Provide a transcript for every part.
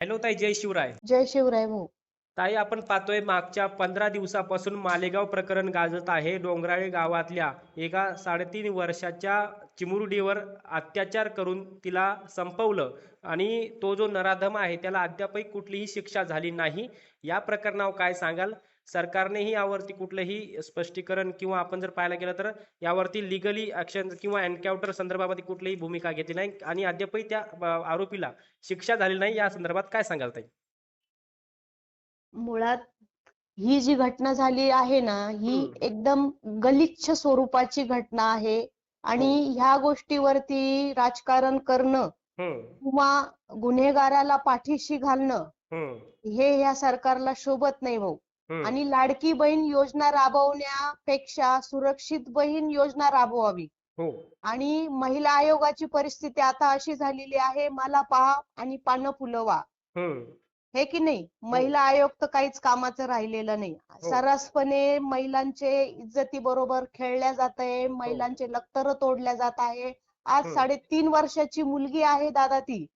Hello ताई जय शिवराय. जय शिवराय भाऊ. ताई आपण पाहतोय मागच्या पंधरा दिवसापासून मालेगाव प्रकरण गाजत आहे. डोंगराळे गावातल्या एका साडेतीन वर्षाच्या चिमुरडीवर अत्याचार करून तिला संपवलं आणि तो जो नराधम आहे त्याला अद्यापही कुठलीही शिक्षा झाली नाही. या प्रकरणावर काय सांगाल? सरकारनेही यावरती कुठलंही स्पष्टीकरण किंवा आपण जर पाहायला गेलं तर यावरती लिगली ऍक्शन किंवा एन्काउंटर संदर्भामध्ये कुठलीही भूमिका घेतली नाही आणि अद्यापही त्या आरोपीला शिक्षा झाली नाही. या संदर्भात काय सांगाल ताई? मुळात ही जी घटना झाली आहे ना ही. एकदम गलिच्छ स्वरूपाची घटना आहे आणि ह्या गोष्टीवरती राजकारण करणं किंवा गुन्हेगाराला पाठीशी घालणं हे ह्या सरकारला शोभत नाही भाऊ. आणि लाडकी बहीण योजना राबवण्यापेक्षा सुरक्षित बहीण योजना राबवावी. हो. आणि महिला आयोगाची परिस्थिती आता अशी झालेली आहे मला पहा आणि पानं फुलवा. हे की नाही? महिला आयोग तर काहीच कामाचं राहिलेलं नाही. सर्रासपणे महिलांचे इज्जती बरोबर खेळल्या जात आहे महिलांचे लक्तर तोडल्या जात आहे. आज. साडेतीन वर्षाची मुलगी आहे दादा ती.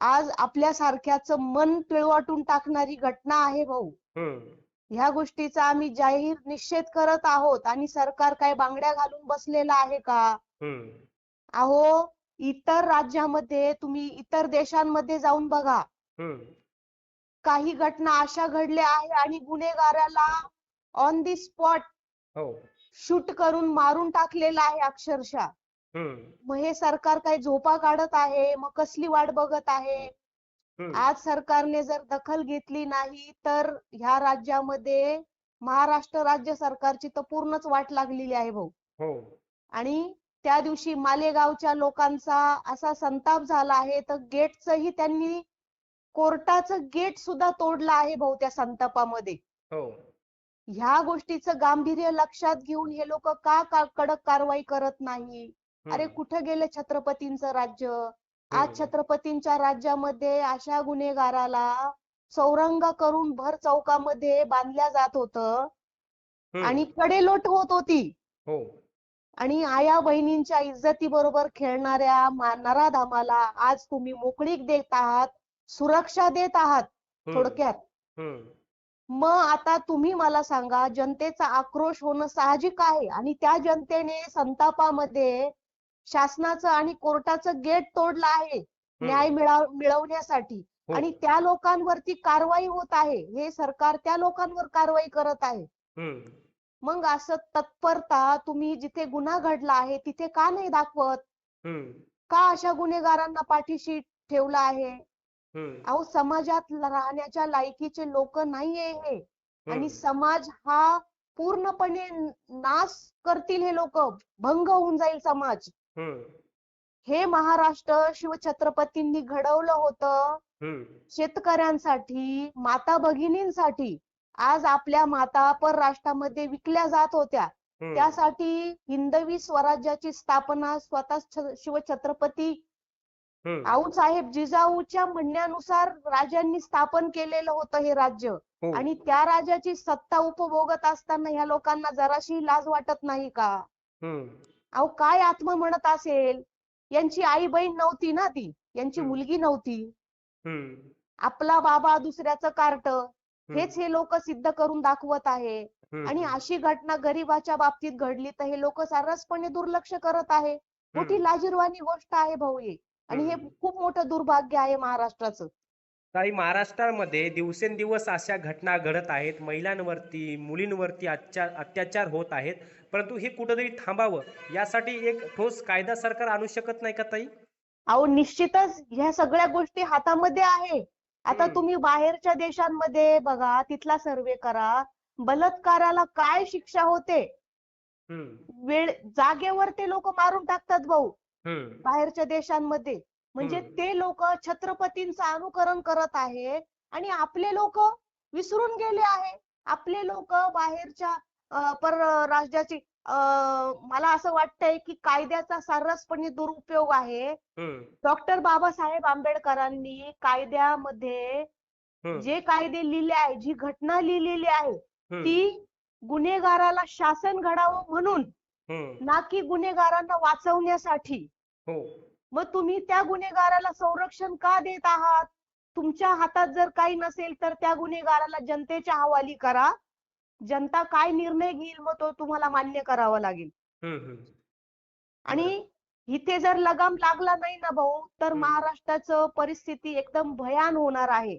आज आपल्या सारख्याचं मन पिळवाटून टाकणारी घटना आहे भाऊ. ह्या गोष्टीचा आम्ही जाहीर निषेध करत आहोत आणि सरकार काय बांगड्या घालून बसलेलं आहे का? अहो इतर राज्यामध्ये तुम्ही इतर देशांमध्ये जाऊन बघा. काही घटना अशा घडल्या आहे आणि गुन्हेगाराला ऑन दी स्पॉट शूट करून मारून टाकलेलं आहे अक्षरशः. मग हे सरकार काही झोपा काढत आहे मग कसली वाट बघत आहे? आज सरकारने जर दखल घेतली नाही तर ह्या राज्यामध्ये महाराष्ट्र राज्य सरकारची तर पूर्णच वाट लागलेली आहे भाऊ. हो. आणि त्या दिवशी मालेगावच्या लोकांचा असा संताप झाला आहे तर गेटचंही त्यांनी कोर्टाचं गेट सुद्धा तोडलं आहे भाऊ त्या संतापामध्ये. हो. ह्या गोष्टीचं गांभीर्य लक्षात घेऊन हे लोक का का कडक कारवाई करत नाही? अरे. कुठं गेलं छत्रपतींचं राज्य आज. छत्रपतींच्या राज्यामध्ये अशा गुन्हेगाराला चौरंग करून भर चौकामध्ये बांधल्या जात होतं. आणि कडेलोट होत होती हो आणि आया बहिणींच्या इज्जती बरोबर खेळणाऱ्या मा- नराधामाला आज तुम्ही मोकळीक देत आहात सुरक्षा देत आहात. थोडक्यात. मग आता तुम्ही मला सांगा जनतेचा आक्रोश होणं साहजिक आहे आणि त्या जनतेने संतापामध्ये शासनाचं आणि कोर्टाचं गेट तोडलं आहे न्याय मिळव मिळवण्यासाठी हो. आणि त्या लोकांवरती कारवाई होत आहे हे सरकार त्या लोकांवर कारवाई करत आहे. मग असं तत्परता तुम्ही जिथे गुन्हा घडला आहे तिथे का नाही दाखवत. का अशा गुन्हेगारांना पाठीशी ठेवलं आहे. अहो समाजात राहण्याच्या लायकीचे लोक नाहीये हे आणि. समाज हा पूर्णपणे नाश करतील हे लोक भंग होऊन जाईल समाज हम्म. हे महाराष्ट्र शिवछत्रपतींनी घडवलं होतं हम्म. शेतकऱ्यांसाठी माता भगिनींसाठी आज आपल्या माता परराष्ट्रामध्ये विकल्या जात होत्या हम्म. त्यासाठी हिंदवी स्वराज्याची स्थापना स्वतः छ- शिवछत्रपती हम्म. आऊसाहेब जिजाऊच्या म्हणण्यानुसार राजांनी स्थापन केलेलं होतं हे राज्य हो. आणि त्या राजाची सत्ता उपभोगत असताना ह्या लोकांना जराशी लाज वाटत नाही का हम्म. अहो काय आत्मा म्हणत असेल यांची आई बहीण नव्हती ना ती यांची. मुलगी नव्हती. आपला बाबा दुसऱ्याचं कार्ट. हेच हे लोक सिद्ध करून दाखवत आहे. आणि अशी घटना गरीबाच्या बाबतीत घडली तर हे लोक सर्रासपणे दुर्लक्ष करत आहे मोठी. लाजीरवाणी गोष्ट आहे भाऊ हे आणि हे. खूप मोठं दुर्भाग्य आहे महाराष्ट्राचं ताई महाराष्ट्रामध्ये दिवसेंदिवस अशा घटना घडत आहेत. महिलांवरती मुलींवरती अत्या अत्याचार होत आहेत. परंतु हे कुठंतरी थांबावं यासाठी एक ठोस कायदा सरकार आणू शकत नाही का ताई? अहो निश्चितच ह्या सगळ्या गोष्टी हातामध्ये आहे. आता. तुम्ही बाहेरच्या देशांमध्ये बघा तिथला सर्वे करा. बलात्काराला काय शिक्षा होते. वेळ जागेवर ते लोक मारून टाकतात भाऊ. बाहेरच्या देशांमध्ये. म्हणजे. ते लोक छत्रपतींचं अनुकरण करत आहे आणि आपले लोक विसरून गेले आहे आपले लोक बाहेरच्या पर राज्याची मला असं वाटतंय की कायद्याचा सर्रासपणे दुरुपयोग आहे. डॉक्टर बाबासाहेब आंबेडकरांनी कायद्यामध्ये. जे कायदे लिहिले आहे जी घटना लिहिलेली आहे. ती गुन्हेगाराला शासन घडावं म्हणून. ना की गुन्हेगारांना वाचवण्यासाठी हो मग तुम्ही त्या गुन्हेगाराला संरक्षण का देत आहात? तुमच्या हातात जर काही नसेल तर त्या गुन्हेगाराला जनतेच्या हवाली करा. जनता काय निर्णय घेईल मग तो तुम्हाला मान्य करावा लागेल. आणि इथे जर लगाम लागला नाही ना भाऊ तर. महाराष्ट्राचं परिस्थिती एकदम भयान होणार आहे.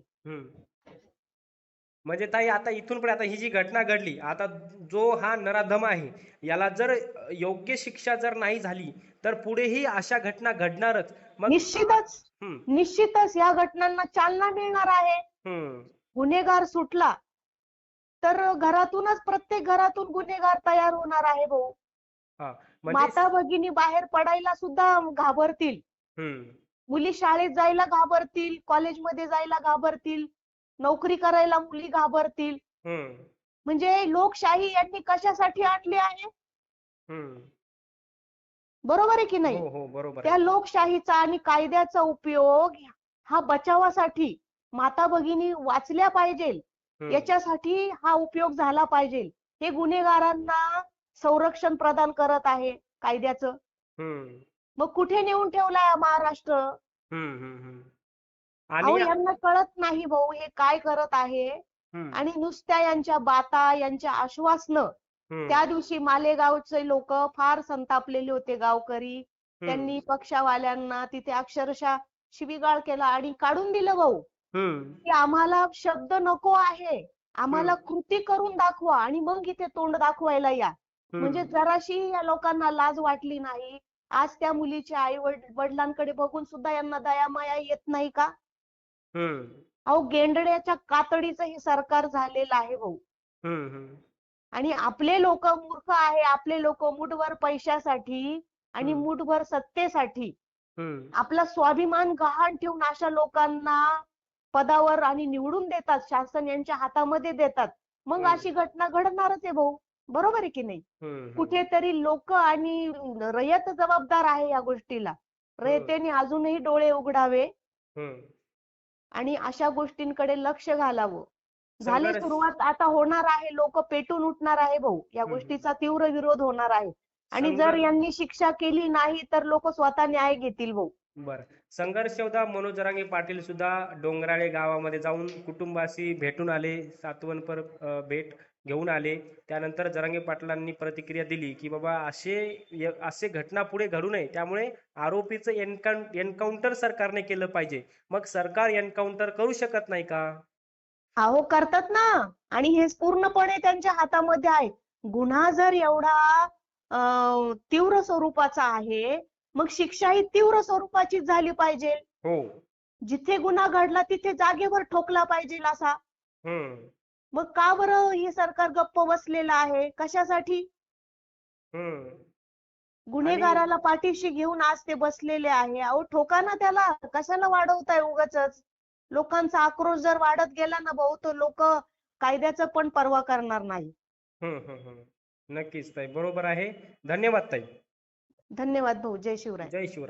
म्हणजे ताई आता इथून पुढे आता ही जी घटना घडली आता जो हा नराधम आहे याला जर योग्य शिक्षा जर नाही झाली तर पुढेही अशा घटना घडणारच. मग निश्चितच. निश्चितच या घटनांना चालना मिळणार आहे. गुन्हेगार सुटला तर घरातूनच प्रत्येक घरातून गुन्हेगार तयार होणार आहे भाऊ. म्हणजे माता भगिनी बाहेर पडायला सुद्धा घाबरतील. मुली शाळेत जायला घाबरतील कॉलेजमध्ये जायला घाबरतील. नोकरी करायला मुली घाबरतील. म्हणजे लोकशाही यांनी कशासाठी आणली आहे? बरोबर आहे की नाही? हो हो त्या लोकशाहीचा आणि कायद्याचा उपयोग हा बचावासाठी माता भगिनी वाचल्या पाहिजे. याच्यासाठी हा उपयोग झाला पाहिजे हे गुन्हेगारांना संरक्षण प्रदान करत आहे कायद्याचं. मग कुठे नेऊन ठेवलाय महाराष्ट्र? अहो आणि यांना कळत नाही भाऊ हे काय करत आहे. हम्म, आणि नुसत्या यांच्या बाता यांच्या आश्वासनं हम्म, त्या दिवशी मालेगावचे लोक फार संतापलेले होते गावकरी. हम्म, त्यांनी पक्षवाल्यांना तिथे अक्षरशः शिवीगाळ केला आणि काढून दिलं भाऊ. हम्म, की आम्हाला शब्द नको आहे. आम्हाला. कृती करून दाखवा आणि मग इथे तोंड दाखवायला या. म्हणजे जराशी या लोकांना लाज वाटली नाही. आज त्या मुलीच्या आई वडिलांकडे बघून सुद्धा यांना दया माया येत नाही का? हम्म, अहो गेंडड्याच्या कातडीचं हे सरकार झालेलं आहे भाऊ. हम्म, हम्म, आणि आपले लोक मूर्ख आहे आपले लोक मुठभर पैशासाठी आणि हम्म. मुठभर सत्तेसाठी. हम्म, आपला स्वाभिमान गहाण ठेवून अशा लोकांना पदावर आणि निवडून देतात शासन यांच्या हातामध्ये देतात. मग हम्म. अशी घटना घडणारच आहे भाऊ. बरोबर आहे की नाही? हम्म, कुठेतरी लोक आणि रयत जबाबदार आहे या गोष्टीला. रयतेने अजूनही डोळे उघडावे. हम्म. आणि अशा गोष्टींकडे लक्ष घालावं. झाली सुरुवात आता होणार आहे. लोक पेटून उठणार आहे भाऊ. या. गोष्टीचा तीव्र विरोध होणार आहे. आणि जर यांनी शिक्षा केली नाही तर लोक स्वतः न्याय घेतील भाऊ. बरं. संघर्ष योद्धा मनोज जरांगे पाटील सुद्धा डोंगराळे गावामध्ये जाऊन कुटुंबाशी भेटून आले. सातवनपर भेट. घेऊन आले. त्यानंतर जरांगे पाटलांनी प्रतिक्रिया दिली की बाबा असे असे घटना पुढे घडू नये. त्यामुळे आरोपीचं एन्काउं एन्काउंटर सरकारने केलं पाहिजे. मग सरकार एन्काउंटर करू शकत नाही का? अहो करतात ना. आणि हे पूर्णपणे त्यांच्या हातामध्ये आहे. गुन्हा जर एवढा तीव्र स्वरूपाचा आहे मग शिक्षा ही तीव्र स्वरूपाची झाली पाहिजे. हो. जिथे गुन्हा घडला तिथे जागेवर ठोकला पाहिजे असा. हम्म. मग का बरं हे सरकार गप्प बसलेलं आहे? कशासाठी? हम्म. गुन्हेगाराला पाठीशी घेऊन आज ते बसलेले आहे. अहो ठोका ना त्याला. कशाला वाढवताय उगाचच? लोकांचा आक्रोश जर वाढत गेला ना भाऊ तर लोक कायद्याचं पण पर्वा करणार नाही. हम्म हम्म हम्म. नक्कीच ताई बरोबर आहे. धन्यवाद ताई. धन्यवाद भाऊ. जय शिवराय. जय शिवराय.